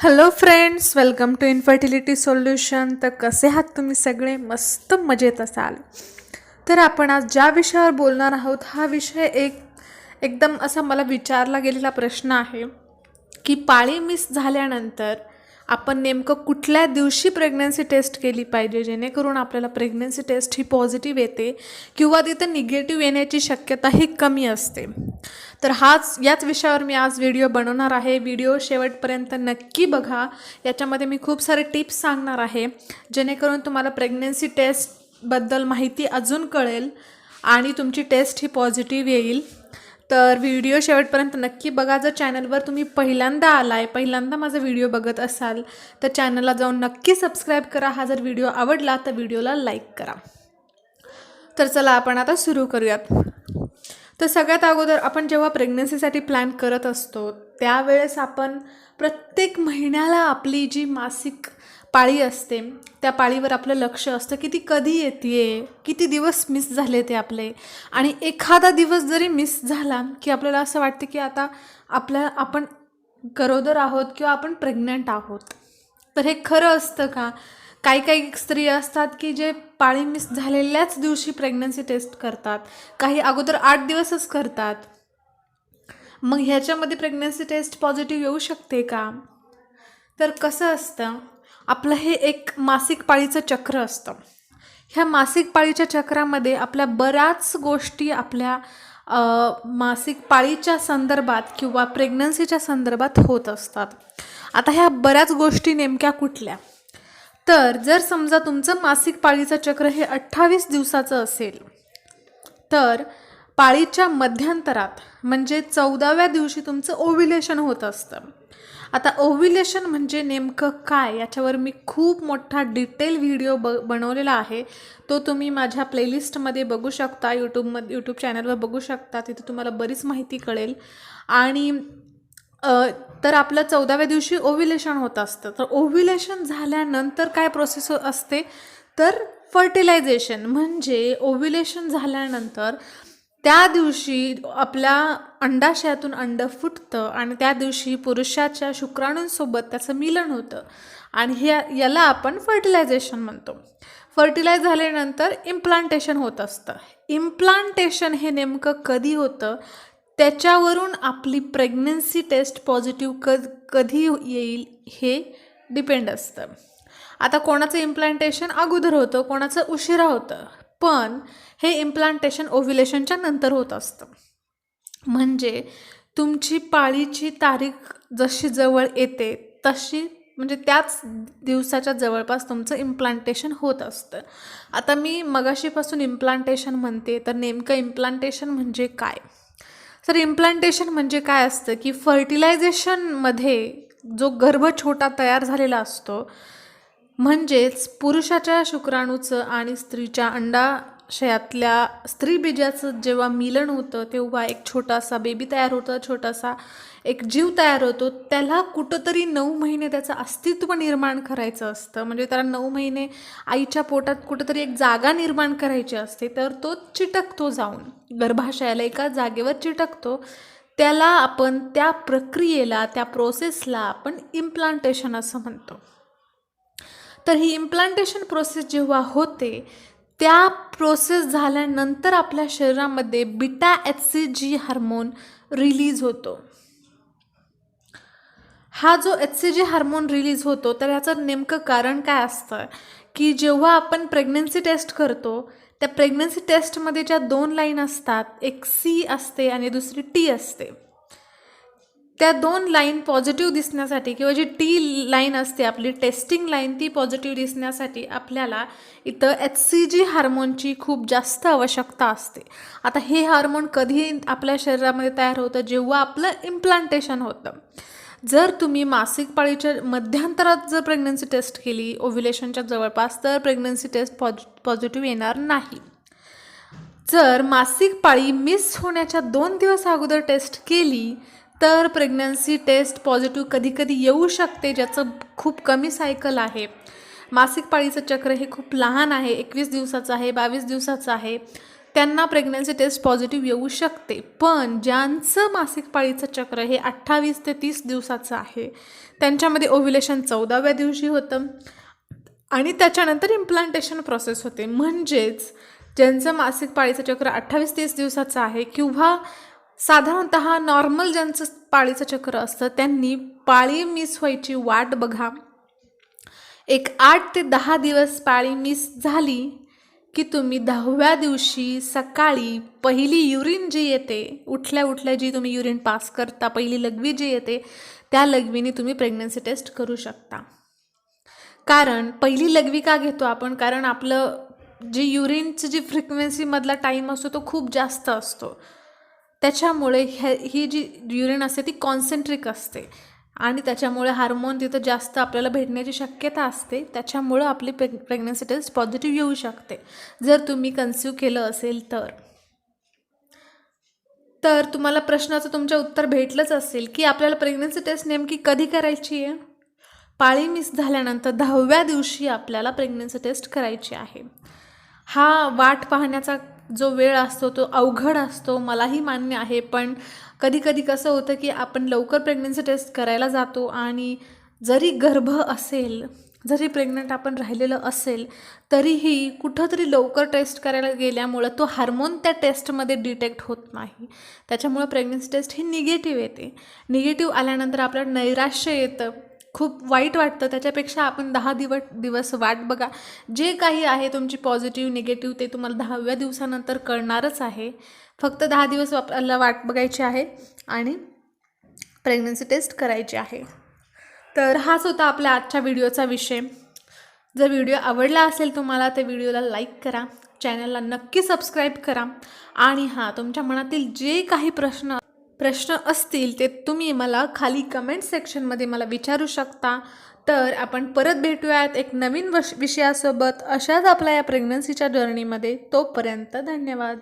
Hello friends welcome to infertility solution तर कसे आहात तुम्ही सगळे? मस्त मजेत असाल. तर आपण आज ज्या विषयावर बोलणार आहोत हा विषय एक एकदम असा मला विचारला गेलेला प्रश्न आहे की पाळी मिस झाल्यानंतर आपण नेमकं कुठल्या दिवशी प्रेग्नन्सी टेस्ट केली पाहिजे? जेणेकरून आपल्याला प्रेग्नन्सी टेस्ट ही पॉझिटिव्ह येते किंवा तिथं निगेटिव्ह येण्याची शक्यता ही कमी असते. तर हाच याच विषयावर मी आज व्हिडिओ बनवणार आहे. व्हिडिओ शेवटपर्यंत नक्की बघा. याच्यामध्ये मी खूप सारे टिप्स सांगणार आहे. जेणेकरून तुम्हाला प्रेग्नन्सी टेस्टबद्दल माहिती अजून कळेल आणि तुमची टेस्ट ही पॉझिटिव्ह येईल. तर व्हिडिओ शेवटपर्यंत नक्की बघा. जर चॅनलवर तुम्ही पहिल्यांदा आलाय पहिल्यांदा माझा व्हिडिओ बघत असाल तर चॅनलला जाऊन नक्की सबस्क्राईब करा. हा जर व्हिडिओ आवडला तर व्हिडिओला लाईक करा. तर चला आपण आता सुरू करूयात. तर सगळ्यात अगोदर आपण जेव्हा प्रेग्नन्सीसाठी प्लॅन करत असतो त्यावेळेस आपण प्रत्येक महिन्याला आपली जी मासिक पाळी असते त्या पाळीवर आपलं लक्ष असतं की ती कधी येते किती दिवस मिस झाले ते आपले. आणि एखादा दिवस जरी मिस झाला की आपल्याला असं वाटतं की आता आपल्या आपण गरोदर आहोत किंवा आपण प्रेग्नंट आहोत. तर हे खरं असतं का? काही काही स्त्रिया असतात की जे पाळी मिस झालेल्याच दिवशी प्रेग्नन्सी टेस्ट करतात. काही अगोदर आठ दिवसच करतात. मग ह्याच्यामध्ये प्रेग्नन्सी टेस्ट पॉझिटिव्ह येऊ शकते का? तर कसं असतं? आपलं हे एक मासिक पाळीचं चक्र असतं. ह्या मासिक पाळीच्या चक्रामध्ये आपल्या बऱ्याच गोष्टी आपल्या मासिक पाळीच्या संदर्भात किंवा प्रेग्नन्सीच्या संदर्भात होत असतात. आता ह्या बऱ्याच गोष्टी नेमक्या कुठल्या? तर जर समजा तुमचं मासिक पाळीचं चक्र हे अठ्ठावीस दिवसाचं असेल तर पाळीच्या मध्यंतरात म्हणजे चौदाव्या दिवशी तुमचं ओव्हिलेशन होत असतं. आता ओव्हिलेशन म्हणजे नेमकं काय? याच्यावर मी खूप मोठा डिटेल व्हिडिओ ब बनवलेला आहे. तो तुम्ही माझ्या प्लेलिस्टमध्ये बघू शकता यूट्यूबमध्ये यूट्यूब चॅनलवर बघू शकता. तिथे तुम्हाला बरीच माहिती कळेल. आणि तर आपलं चौदाव्या दिवशी ओव्हिलेशन होत असतं. तर ओव्हिलेशन झाल्यानंतर काय प्रोसेस असते? तर फर्टिलायझेशन म्हणजे ओव्हिलेशन झाल्यानंतर त्या दिवशी आपल्या अंडाशयातून अंड फुटतं आणि त्या दिवशी पुरुषाच्या शुक्राणूंसोबत त्याचं मिलन होतं. आणि हे याला आपण फर्टिलायझेशन म्हणतो. फर्टिलायझ झाल्यानंतर इम्प्लांटेशन होत असतं. इम्प्लांटेशन हे नेमकं कधी होतं? त्याच्यावरून आपली प्रेग्नन्सी टेस्ट पॉझिटिव्ह क कधी येईल हे डिपेंड असतं. आता कोणाचं इम्प्लांटेशन अगोदर होतं कोणाचं उशिरा होतं? पण हे इम्प्लांटेशन ओव्युलेशनच्या नंतर होत असतं. म्हणजे तुमची पाळीची तारीख जशी जवळ येते तशी म्हणजे त्याच दिवसाच्या जवळपास तुमचं इम्प्लांटेशन होत असतं. आता मी मगाशीपासून इम्प्लांटेशन म्हणते तर नेमकं इम्प्लांटेशन म्हणजे काय? तर इम्प्लांटेशन म्हणजे काय असतं की फर्टिलायझेशनमध्ये जो गर्भ छोटा तयार झालेला असतो म्हणजेच पुरुषाच्या शुक्राणूचं आणि स्त्रीच्या अंडाशयातल्या स्त्रीबीजाचं जेव्हा मिलन होतं तेव्हा एक छोटासा बेबी तयार होतं छोटासा एक जीव तयार होतो. त्याला कुठंतरी नऊ महिने त्याचं अस्तित्व निर्माण करायचं असतं. म्हणजे त्याला नऊ महिने आईच्या पोटात कुठंतरी एक जागा निर्माण करायची असते. तर तो चिटकतो जाऊन. गर्भाशयाला एका जागेवर चिटकतो. त्याला आपण त्या प्रक्रियेला त्या प्रोसेसला आपण इम्प्लांटेशन असं म्हणतो. तर ही इम्प्लांटेशन प्रोसेस जेव्हा होते त्या प्रोसेस झाल्यानंतर आपल्या शरीरामध्ये beta H C G hormone release होतो. हा जो H C G hormone release होतो तर ह्याचं नेमकं कारण काय असतं? की जेव्हा आपण प्रेग्नन्सी टेस्ट करतो त्या प्रेग्नन्सी टेस्टमध्ये ज्या दोन लाईन असतात एक सी असते आणि दुसरी टी असते. त्या दोन लाईन पॉझिटिव्ह दिसण्यासाठी किंवा जी टी लाईन असते आपली टेस्टिंग लाईन ती पॉझिटिव्ह दिसण्यासाठी आपल्याला इथं एच सी जी हार्मोनची खूप जास्त आवश्यकता असते. आता हे हार्मोन कधी आपल्या शरीरामध्ये तयार होतं जेव्हा आपलं इम्प्लांटेशन होतं. जर तुम्ही मासिक पाळीच्या मध्यांतरात जर प्रेग्नन्सी टेस्ट केली ओव्हिलेशनच्या जवळपास तर प्रेग्नन्सी टेस्ट पॉज पॉझिटिव्ह येणार नाही. जर मासिक पाळी मिस होण्याच्या दोन दिवस अगोदर टेस्ट केली तर प्रेग्नन्सी टेस्ट पॉझिटिव्ह कधीकधी येऊ शकते ज्याचं खूप कमी सायकल आहे. मासिक पाळीचं चक्र हे खूप लहान आहे एकवीस दिवसाचं आहे बावीस दिवसाचं आहे. त्यांना प्रेग्नन्सी टेस्ट पॉझिटिव्ह येऊ शकते. पण ज्यांचं मासिक पाळीचं चक्र हे अठ्ठावीस ते तीस दिवसाचं आहे त्यांच्यामध्ये ओव्युलेशन चौदाव्या दिवशी होतं आणि त्याच्यानंतर इम्प्लांटेशन प्रोसेस होते. म्हणजेच ज्यांचं मासिक पाळीचं चक्र अठ्ठावीस तीस दिवसाचं आहे किंवा साधारणत नॉर्मल ज्यांचं पाळीचं चक्र असतं त्यांनी पाळी मिस व्हायची वाट बघा. एक आठ ते दहा दिवस पाळी मिस झाली की तुम्ही दहाव्या दिवशी सकाळी पहिली युरिन जी येते उठल्या उठल्या जी तुम्ही युरिन पास करता पहिली लघवी जी येते त्या लघवीने तुम्ही प्रेग्नन्सी टेस्ट करू शकता. कारण पहिली लघवी का घेतो आपण? कारण आपलं जी युरिनची जी फ्रिक्वेन्सीमधला टाईम असतो तो खूप जास्त असतो. त्याच्यामुळे हे ही जी युरिन असते ती कॉन्सन्ट्रिक असते. आणि त्याच्यामुळे हार्मोन तिथं जास्त आपल्याला भेटण्याची शक्यता असते त्याच्यामुळं आपली प्रेग प्रेग्नन्सी टेस्ट पॉझिटिव्ह येऊ शकते. जर तुम्ही कन्सिव्ह केलं असेल तर. तर तुम्हाला प्रश्नाचं तुमचं उत्तर भेटलंच असेल की आपल्याला प्रेग्नन्सी टेस्ट नेमकी कधी करायची आहे? पाळी मिस झाल्यानंतर दहाव्या दिवशी आपल्याला प्रेग्नन्सी टेस्ट करायची आहे. हा वाट पाहण्याचा जो वेळ असतो तो अवघड असतो मलाही मान्य आहे. पण कधी कधी कसं होतं की आपण लवकर प्रेग्नन्सी टेस्ट करायला जातो आणि जरी गर्भ असेल जरी प्रेग्नंट आपण राहिलेलं असेल तरीही कुठंतरी लवकर टेस्ट करायला गेल्यामुळं तो हार्मोन त्या टेस्टमध्ये डिटेक्ट होत नाही. त्याच्यामुळं प्रेग्नन्सी टेस्ट ही निगेटिव्ह येते. निगेटिव्ह आल्यानंतर आपल्याला नैराश्य येतं. खूप वाईट वाटतं. त्याच्यापेक्षा आपण दहा दिवस दिवस वाट बघा. जे काही आहे तुमची पॉझिटिव्ह निगेटिव्ह ते तुम्हाला दहाव्या दिवसानंतर कळणारच आहे. फक्त दहा दिवस आपल्याला वाट बघायची आहे आणि प्रेग्नन्सी टेस्ट करायची आहे. तर हाच होता आपल्या आजच्या व्हिडिओचा विषय. जर व्हिडिओ आवडला असेल तुम्हाला तर व्हिडिओला लाईक करा. चॅनलला नक्की सबस्क्राईब करा. आणि हां तुमच्या मनातील जे काही प्रश्न प्रश्न असतील ते तुम्ही मला खाली कमेंट सेक्शनमध्ये मला विचारू शकता. तर आपण परत भेटूयात एक नवीन वश विषयासोबत. अशाच आपल्या या प्रेग्नन्सीच्या जर्नीमध्ये तोपर्यंत धन्यवाद.